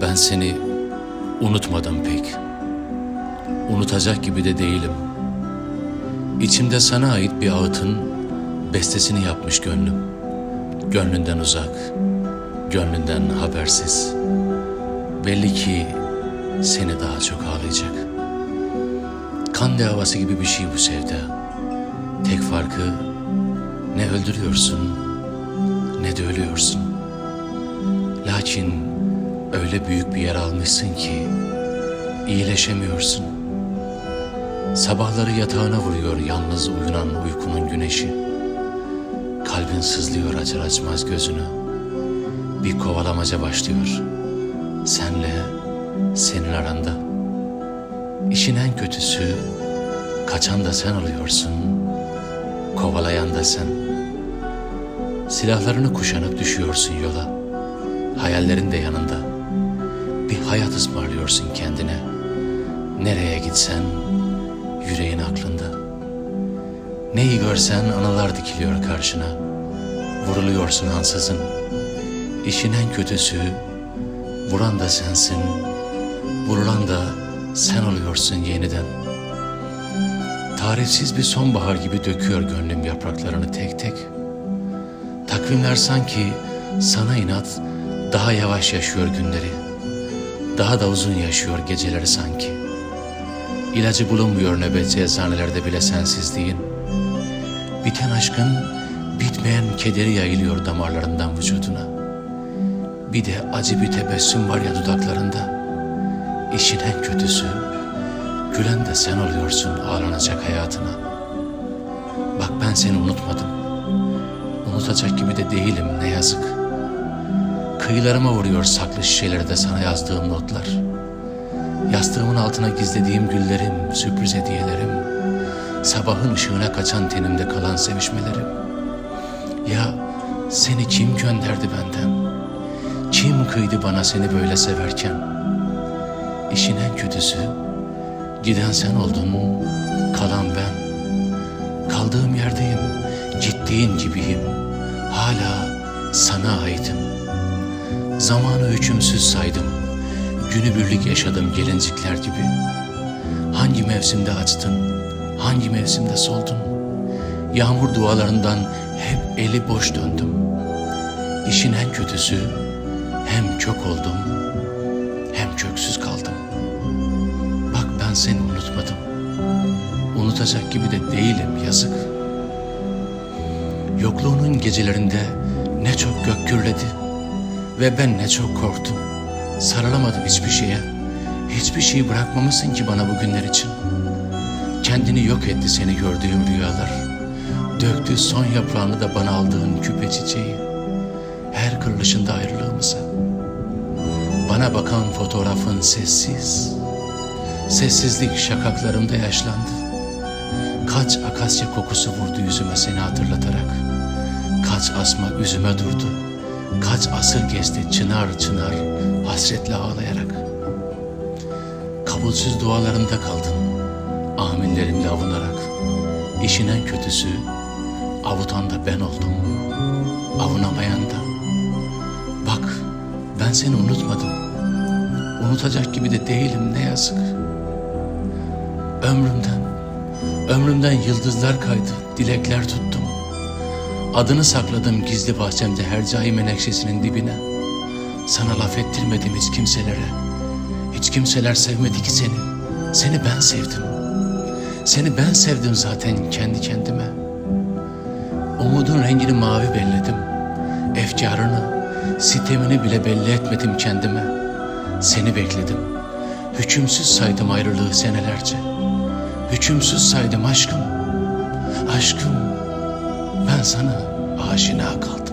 Ben seni unutmadım pek. Unutacak gibi de değilim. İçimde sana ait bir ağıtın bestesini yapmış gönlüm. Gönlünden uzak, gönlünden habersiz. Belli ki seni daha çok ağlayacak. Kan davası gibi bir şey bu sevda. Tek farkı ne öldürüyorsun ne de ölüyorsun. Lakin öyle büyük bir yer almışsın ki iyileşemiyorsun. Sabahları yatağına vuruyor yalnız uyunan uykunun güneşi. Kalbin sızlıyor açar açmaz gözünü. Bir kovalamaca başlıyor. Senle senin aranda. İşin en kötüsü kaçan da sen oluyorsun. Kovalayan da sen. Silahlarını kuşanıp düşüyorsun yola. Hayallerin de yanında. Hayat ısmarlıyorsun kendine. Nereye gitsen yüreğin aklında. Neyi görsen anılar dikiliyor karşına. Vuruluyorsun ansızın. İşin en kötüsü vuran da sensin. Vurulan da sen oluyorsun yeniden. Tarifsiz bir sonbahar gibi döküyor gönlüm yapraklarını tek tek. Takvimler sanki sana inat daha yavaş yaşıyor günleri. Daha da uzun yaşıyor geceleri sanki. İlacı bulunmuyor nöbetçi eczanelerde bile sensizliğin. Biten aşkın bitmeyen kederi yayılıyor damarlarından vücuduna. Bir de acı bir tebessüm var ya dudaklarında. İşin en kötüsü gülen de sen oluyorsun ağlanacak hayatına. Bak ben seni unutmadım. Unutacak gibi de değilim ne yazık. Kıyılarıma vuruyor saklı şişelerde sana yazdığım notlar. Yastığımın altına gizlediğim güllerim, sürpriz hediyelerim. Sabahın ışığına kaçan tenimde kalan sevişmelerim. Ya seni kim gönderdi benden? Kim kıydı bana seni böyle severken? İşin en kötüsü giden sen oldun, kalan ben. Kaldığım yerdeyim, gittiğin gibiyim. Hala sana aitim. Zamanı hükümsüz saydım. Günübirlik yaşadım gelincikler gibi. Hangi mevsimde açtın, hangi mevsimde soldun? Yağmur dualarından hep eli boş döndüm. İşin en kötüsü hem çok oldum hem köksüz kaldım. Bak ben seni unutmadım. Unutacak gibi de değilim yazık. Yokluğunun gecelerinde ne çok gök gürledi ve ben ne çok korktum. Sarılamadım hiçbir şeye. Hiçbir şey bırakmamışsın ki bana bu günler için. Kendini yok etti seni gördüğüm rüyalar. Döktü son yaprağını da bana aldığın küpe çiçeği. Her kırılışında ayrılığımıza. Bana bakan fotoğrafın sessiz. Sessizlik şakaklarımda yaşlandı. Kaç akasya kokusu vurdu yüzüme seni hatırlatarak. Kaç asma üzüme durdu. Kaç asır geçti çınar çınar hasretle ağlayarak. Kabulsüz dualarında kaldın. Aminlerimle avunarak. İşin en kötüsü avutan da ben oldum. Avunamayan da. Bak ben seni unutmadım. Unutacak gibi de değilim ne yazık. Ömrümden, ömrümden yıldızlar kaydı, dilekler tuttum. Adını sakladım gizli bahçemde hercai menekşesinin dibine. Sana laf ettirmedim hiç kimselere. Hiç kimseler sevmedi ki seni. Seni ben sevdim. Seni ben sevdim zaten kendi kendime. Umudun rengini mavi belledim. Efkarını, sitemini bile belli etmedim kendime. Seni bekledim. Hükümsüz saydım ayrılığı senelerce. Hükümsüz saydım aşkım. Aşkım, ben sana aşina kaldım.